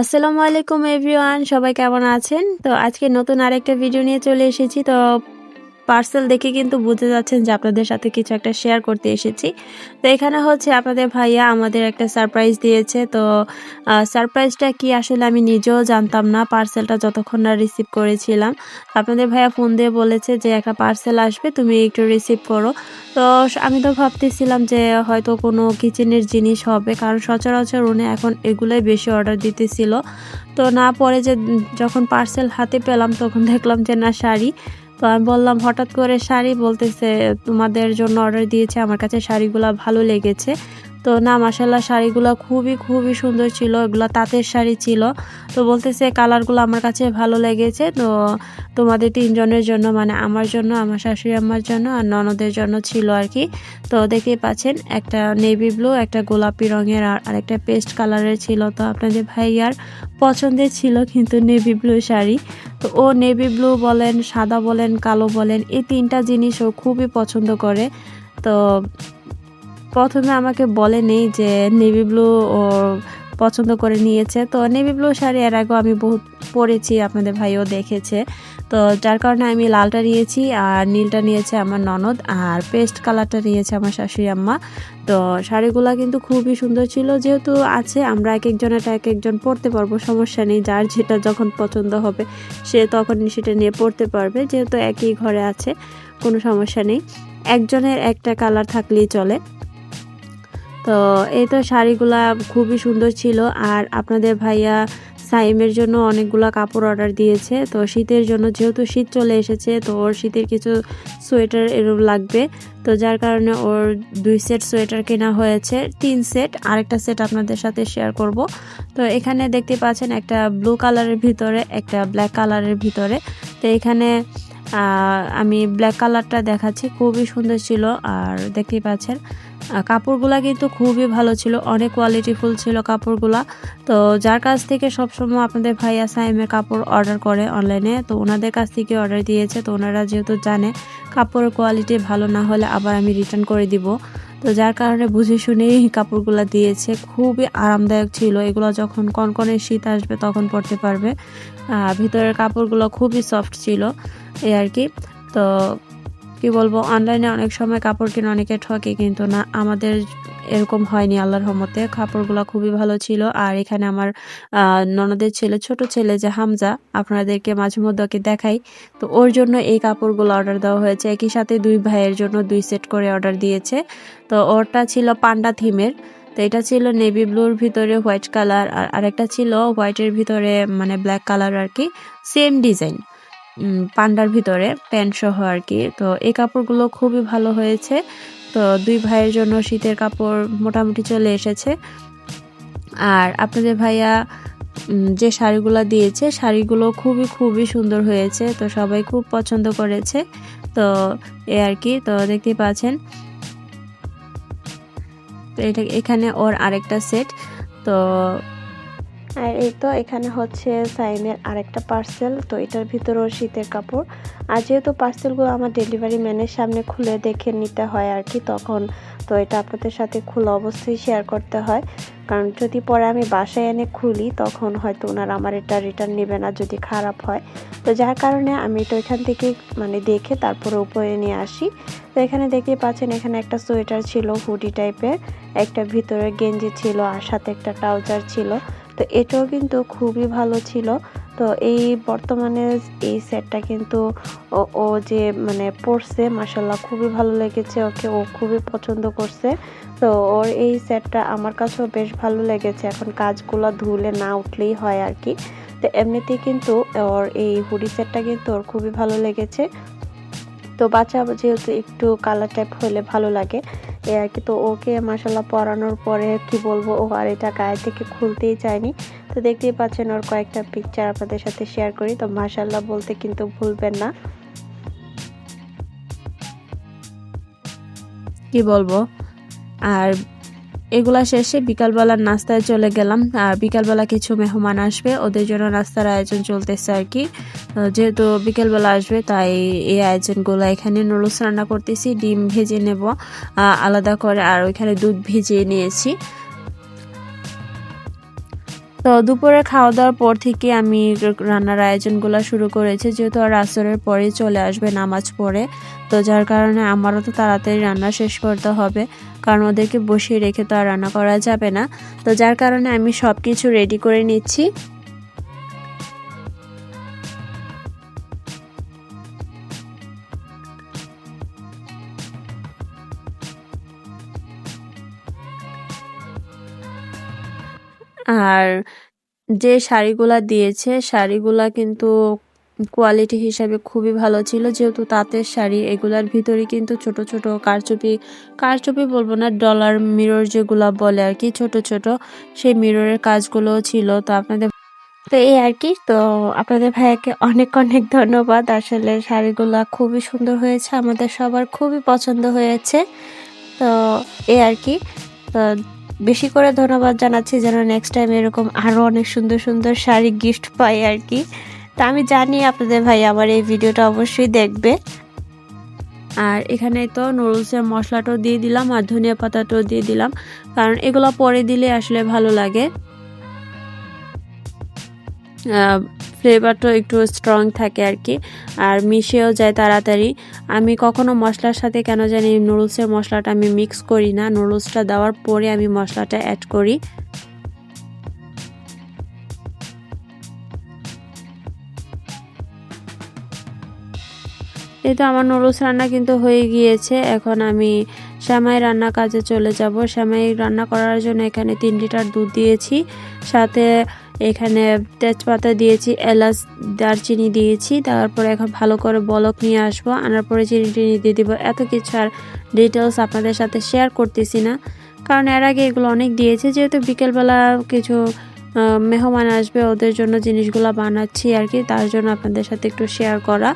আসসালামু আলাইকুম, এভরিওয়ান। সবাই কেমন আছেন? তো আজকে নতুন আরেকটা ভিডিও নিয়ে চলে এসেছি। তো পার্সেল দেখে কিন্তু বুঝতে যাচ্ছেন যে আপনাদের সাথে কিছু একটা শেয়ার করতে এসেছি। তো এখানে হচ্ছে আপনাদের ভাইয়া আমাদের একটা সারপ্রাইজ দিয়েছে। তো সারপ্রাইজটা কি আসলে আমি নিজেও জানতাম না, পার্সেলটা যতক্ষণ না রিসিভ করেছিলাম। আপনাদের ভাইয়া ফোন দিয়ে বলেছে যে একটা পার্সেল আসবে, তুমি একটু রিসিভ করো। তো, আমি তো ভাবতেছিলাম যে হয়তো কোনো কিচেনের জিনিস হবে, কারণ সচরাচর উনি এখন এগুলোই বেশি অর্ডার দিতেছিল। তো না পরে যে যখন পার্সেল হাতে পেলাম, তখন দেখলাম যে না, শাড়ি। তো আমি বললাম, হঠাৎ করে শাড়ি বলতেছে, তোমাদের জন্য অর্ডার দিয়েছে, আমার কাছে শাড়িগুলো ভালো লেগেছে। তো না মাসাল্লাহ শাড়িগুলো খুবই খুবই সুন্দর ছিল। এগুলো তাঁতের শাড়ি ছিল। তো বলতেছে কালারগুলো আমার কাছে ভালো লেগেছে। তো তোমাদের তিনজনের জন্য মানে আমার জন্য, আমার শাশুড়ি আমার জন্য আর ননদের জন্য ছিল আর কি। তো দেখতেই পাচ্ছেন, একটা নেভি ব্লু একটা গোলাপি রঙের আর আরেকটা পেস্ট কালারের ছিল। তো আপনাদের ভাইয়ার পছন্দের ছিল কিন্তু নেভি ব্লু শাড়ি। তো ও নেভি ব্লু বলেন, সাদা বলেন, কালো বলেন, এই তিনটা জিনিস ও খুবই পছন্দ করে। তো প্রথমে আমাকে বলেনি যে নেভি ব্লু ও পছন্দ করে নিয়েছে। তো নেভি ব্লু শাড়ি এর আগেও আমি বহুত পরেছি, আপনাদের ভাইও দেখেছে। তো যার কারণে আমি লালটা নিয়েছি আর নীলটা নিয়েছে আমার ননদ আর পেস্ট কালারটা নিয়েছে আমার শাশুড়ি আম্মা। তো শাড়িগুলো কিন্তু খুবই সুন্দর ছিল, যেহেতু আছে, আমরা এক একজনেরটা এক একজন পরতে পারব, সমস্যা নেই, যার যেটা যখন পছন্দ হবে, সে তখন সেটা নিয়ে পরতে পারবে, যেহেতু একই ঘরে আছে, কোনো সমস্যা নেই। একজনের একটা কালার থাকলেই চলে। তো এই তো শাড়িগুলা খুবই সুন্দর ছিল। আর আপনাদের ভাইয়া সাইমের জন্য অনেকগুলো কাপড় অর্ডার দিয়েছে। তো শীতের জন্য যেহেতু শীত চলে এসেছে, তো ওর শীতের কিছু সোয়েটার এরকম লাগবে। তো যার কারণে ওর দুই সেট সোয়েটার কেনা হয়েছে, তিন সেট। আরেকটা সেট আপনাদের সাথে শেয়ার করব। তো এখানে দেখতে পাচ্ছেন একটা ব্লু কালারের ভিতরে, একটা ব্ল্যাক কালারের ভিতরে। তো এখানে আমি ব্ল্যাক কালারটা দেখাচ্ছি। খুবই সুন্দর ছিল। আর দেখতেই পাচ্ছেন কাপড়গুলা কিন্তু খুবই ভালো ছিল, অনেক কোয়ালিটিফুল ছিল কাপড়গুলা। তো যার কাছ থেকে সবসময় আপনাদের ভাইয়া সাইমের কাপড় অর্ডার করে অনলাইনে তো ওনাদের কাছ থেকে অর্ডার দিয়েছে। তো ওনারা যেহেতু জানে কাপড়ের কোয়ালিটি ভালো না হলে আবার আমি রিটার্ন করে দিব। তো যার কারণে বুঝে শুনেই কাপড়গুলো দিয়েছে। খুবই আরামদায়ক ছিল। এগুলো যখন কনকনে শীত আসবে তখন পরতে পারবে। ভিতরের কাপড়গুলো খুবই সফট ছিল, এই আর কি। তো কি বলব অনলাইনে অনেক সময় কাপড় কিনে অনেকে ঠকে, কিন্তু না, আমাদের এরকম হয়নি, আল্লাহর রহমতে। কাপড়গুলো খুবই ভালো ছিল। আর এখানে আমার ননদের ছেলে, ছোট ছেলে যে হামজা, আপনাদেরকে মাঝে মধ্যে দেখাই। তো ওর জন্য এই কাপড়গুলো অর্ডার দেওয়া হয়েছে। একই সাথে দুই ভাইয়ের জন্য দুই সেট করে অর্ডার দিয়েছে। তো ওরটা ছিল পান্ডা থিমের। তো এটা ছিল নেভি ব্লুর ভিতরে হোয়াইট কালার আর আরেকটা ছিল হোয়াইটের ভিতরে মানে ব্ল্যাক কালার আর কি সেম ডিজাইন পান্ডার ভিতরে প্যান্ট সহ আর কি। তো এই কাপড়গুলো খুবই ভালো হয়েছে। তো দুই ভাইয়ের জন্য শীতের কাপড় মোটামুটি চলে এসেছে। আর আপনাদের ভাইয়া যে শাড়িগুলো দিয়েছে, শাড়িগুলো খুবই খুবই সুন্দর হয়েছে। তো সবাই খুব পছন্দ করেছে। তো এ আর কি, তো দেখতে পাচ্ছেন। তো এটা, এখানে ওর আরেকটা সেট। তো আর এই তো এখানে হচ্ছে সাইমের আরেকটা পার্সেল তো এটার ভিতরেও শীতের কাপড়। আর যেহেতু পার্সেলগুলো আমার ডেলিভারি ম্যানের সামনে খুলে দেখে নিতে হয় আর কি তখন, তো এটা আপনাদের সাথে খুলে অবশ্যই শেয়ার করতে হয়। কারণ যদি পরে আমি বাসায় এনে খুলি, তখন হয়তো ওনারা আমার এটা রিটার্ন নেবে না যদি খারাপ হয়। তো যার কারণে আমি এটা ওইখান থেকে মানে দেখে তারপরে উপরে নিয়ে আসি। তো এখানে দেখতে পাচ্ছেন, এখানে একটা সোয়েটার ছিল, হুডি টাইপের একটা ভিতরে গেঞ্জি ছিল আর সাথে একটা ট্রাউজার ছিল। তো এটাও কিন্তু খুবই ভালো ছিল। তো এই বর্তমানে এই সেটটা কিন্তু ও যে মানে পড়ছে মাসাল্লাহ খুবই ভালো লেগেছে, ওকে ও খুবই পছন্দ করছে। তো ওর এই সেটটা আমার কাছেও বেশ ভালো লেগেছে। এখন কাজগুলো ধুলে না উঠলেই হয় আর কি। তো এমনিতেই কিন্তু ওর এই হুডি সেটটা কিন্তু ওর খুবই ভালো লেগেছে। তো বাচ্চা যেহেতু একটু কালার টাইপ হলে ভালো লাগে। এ আর কি, তো ওকে মাসাল্লাহ পরানোর পরে কি বলব, ও আর এটা গায়ে থেকে খুলতেই চায়নি। তো দেখতেই পাচ্ছেন ওর কয়েকটা পিকচার আপনাদের সাথে শেয়ার করি, তো মাসাল্লাহ বলতে কিন্তু ভুলবেন না। কি বলব? আর এগুলা শেষে বিকালবেলার নাস্তায় চলে গেলাম। আর বিকালবেলা কিছু মেহমান আসবে, ওদের জন্য নাস্তার আয়োজন চলতেছে আর কি। যেহেতু বিকেলবেলা আসবে, তাই এই আয়োজনগুলো এখানে নুডলস রান্না করতেছি, ডিম ভেজে নেব আলাদা করে, আর ওইখানে দুধ ভিজিয়ে নিয়েছি। তো দুপুরে খাওয়া দাওয়ার পর থেকে আমি রান্নার আয়োজনগুলো শুরু করেছি। যেহেতু আর আসরের পরেই চলে আসবে নামাজ পড়ে, তো যার কারণে আমারও তো তাড়াতাড়ি রান্না শেষ করতে হবে, কারণ ওদেরকে বসিয়ে রেখে তো আর রান্না করা যাবে না। তো যার কারণে আমি সব কিছু রেডি করে নিচ্ছি। আর যে শাড়িগুলা দিয়েছে, শাড়িগুলা কিন্তু কোয়ালিটি হিসাবে খুবই ভালো ছিল। যেহেতু তাঁতের শাড়ি, এগুলার ভিতরে কিন্তু ছোট ছোট কারচুপি কারচুপি বলব না ডলার মিরর যেগুলা বলে আর কি, ছোট ছোট, সেই মিররের কাজগুলোও ছিল। তো আপনাদের, তো এই আর কি, তো আপনাদের ভাইয়াকে অনেক অনেক ধন্যবাদ। আসলে শাড়িগুলো খুবই সুন্দর হয়েছে, আমাদের সবার খুবই পছন্দ হয়েছে। তো এই আর কি, তো বেশি করে ধন্যবাদ জানাচ্ছি যেন নেক্সট টাইম এরকম আরও অনেক সুন্দর সুন্দর শাড়ি গিফট পাই আর কি। তা আমি জানি আপনাদের ভাই আমার এই ভিডিওটা অবশ্যই দেখবে। আর এখানে তো নুডলসের মশলাটাও দিয়ে দিলাম আর ধনিয়া পাতাটাও দিয়ে দিলাম। কারণ এগুলো পরে দিলে আসলে ভালো লাগে। ফ্লেভারটা একটু স্ট্রং থাকে আর কি আর মিশেও যায় তাড়াতাড়ি। আমি কখনো মশলার সাথে কেন জানি নুডলসের মশলাটা আমি মিক্স করি না। নুডলসটা দেওয়ার পরে আমি মশলাটা অ্যাড করি। এই তো আমার নুডলস রান্না কিন্তু হয়ে গিয়েছে। এখন আমি শ্যামাই রান্না কাজে চলে যাব। শ্যামাই রান্না করার জন্য এখানে তিন লিটার দুধ দিয়েছি। সাথে এখানে তেজপাতা দিয়েছি, এলাচ, দারচিনি দিয়েছি, তারপরে এখন ভালো করে বলক নিয়ে আসব। আনার পরে চিনি টিনি দিয়ে দিব। এত কিছু আর ডিটেলস আপনাদের সাথে শেয়ার করতেছি না। কারণ এর আগে এগুলো অনেক দিয়েছে, যেহেতু বিকেলবেলা কিছু মেহমান আসবে, ওদের জন্য জিনিসগুলো বানাচ্ছি আর কি, তার জন্য আপনাদের সাথে একটু শেয়ার করা।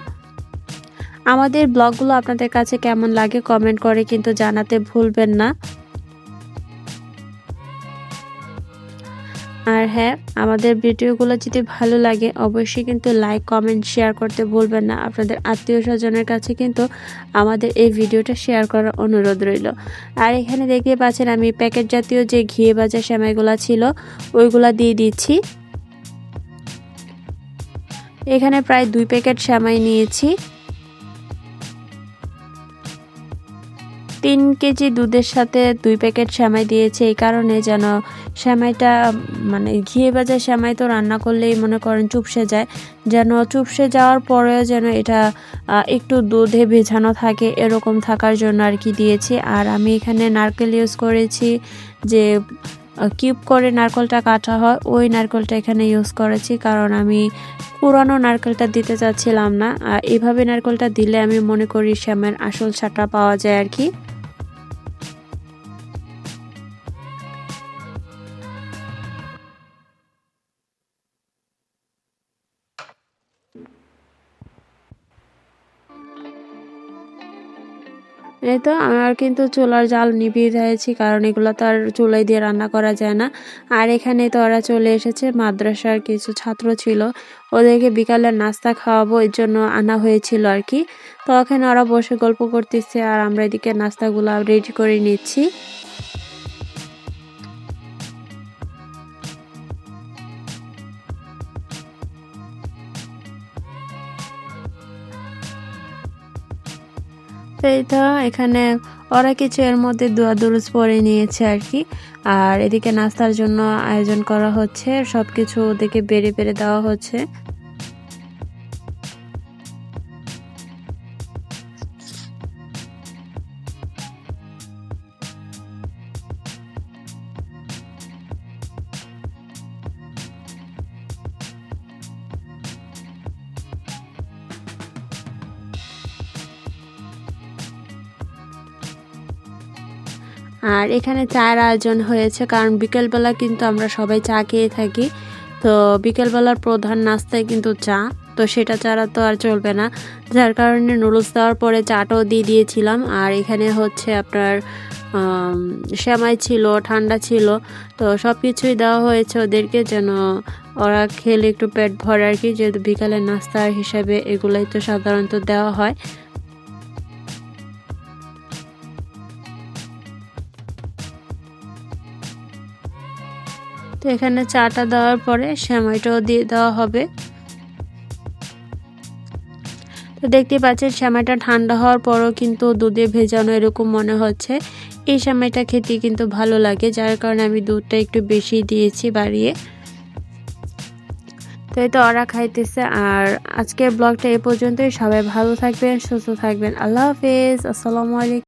আমাদের ব্লগগুলো আপনাদের কাছে কেমন লাগে কমেন্ট করে কিন্তু জানাতে ভুলবেন না। আর হ্যাঁ আমাদের ভিডিওগুলো যদি ভালো লাগে, অবশ্যই কিন্তু লাইক কমেন্ট শেয়ার করতে ভুলবেন না। আপনাদের আত্মীয় স্বজনের কাছে কিন্তু আমাদের এই ভিডিওটা শেয়ার করার অনুরোধ রইল। আর এখানে দেখতে পাচ্ছেন আমি প্যাকেট জাতীয় যে ঘিয়ে বাজা সেমাইগুলো ছিল, ওইগুলা দিয়ে দিচ্ছি। এখানে প্রায় দুই প্যাকেট সেমাই নিয়েছি। তিন কেজি দুধের সাথে দুই প্যাকেট শ্যামাই দিয়েছে। এই কারণে যেন শ্যামাইটা মানে ঘিয়ে ভাজা শ্যামাই তো রান্না করলেই মনে করেন চুপসে যায়। যেন চুপসে যাওয়ার পরেও যেন এটা একটু দুধে ভেজানো থাকে, এরকম থাকার জন্য আর কি দিয়েছি। আর আমি এখানে নারকেল ইউজ করেছি যে কিউব করে নারকেলটা কাটা হয়, ওই নারকেলটা এখানে ইউজ করেছি। কারণ আমি পুরানো নারকেলটা দিতে চাচ্ছিলাম না। এভাবে নারকেলটা দিলে আমি মনে করি শ্যামের আসল ছাটা পাওয়া যায় আর কি। তো আমার কিন্তু চুলার জাল নিভিয়ে দিয়েছি, কারণ এগুলো তো আর চুলাই দিয়ে রান্না করা যায় না। আর এখানে তো ওরা চলে এসেছে, মাদ্রাসার কিছু ছাত্র ছিল, ওদেরকে বিকালে নাস্তা খাওয়াবো, এর জন্য আনা হয়েছিল আর কি। তো ওখানে ওরা বসে গল্প করতেছে, আর আমরা এদিকে নাস্তাগুলো রেডি করে নিচ্ছি। তো এই তো, এখানে ওরা কিছু এর মধ্যে দোয়া দুরুজ পরে নিয়েছে আর কি। আর এদিকে নাস্তার জন্য আয়োজন করা হচ্ছে সব কিছু ওদেরকে বেড়ে বেড়ে দেওয়া হচ্ছে। আর এখানে চায়ের আয়োজন হয়েছে, কারণ বিকেলবেলা কিন্তু আমরা সবাই চা খেয়ে থাকি। তো বিকেলবেলার প্রধান নাস্তায় কিন্তু চা, তো সেটা ছাড়া তো আর চলবে না। যার কারণে নুডলস দেওয়ার পরে চাটাও দিয়ে দিয়েছিলাম। আর এখানে হচ্ছে আপনার শ্যামাই ছিল, ঠান্ডা ছিল, তো সব কিছুই দেওয়া হয়েছে ওদেরকে যেন ওরা খেলে একটু পেট ভরে আর কি, যেহেতু বিকালের নাস্তার হিসাবে এগুলোই তো সাধারণত দেওয়া হয়। তো এখানে চাটা দেওয়ার পরে সেমাইটাও দিয়ে দেওয়া হবে। তো দেখতে পাচ্ছেন সেমাইটা ঠান্ডা হওয়ার পরও কিন্তু দুধে ভেজানো এরকম মনে হচ্ছে। এই সেমাইটা খেতে কিন্তু ভালো লাগে, যার কারণে আমি দুধটা একটু বেশি দিয়েছি বাড়িয়ে। তো এই তো ওরা খাইতেছে আর আজকের ব্লগটা এ পর্যন্তই। সবাই ভালো থাকবেন, সুস্থ থাকবেন। আল্লাহ হাফেজ, আসসালামু আলাইকুম।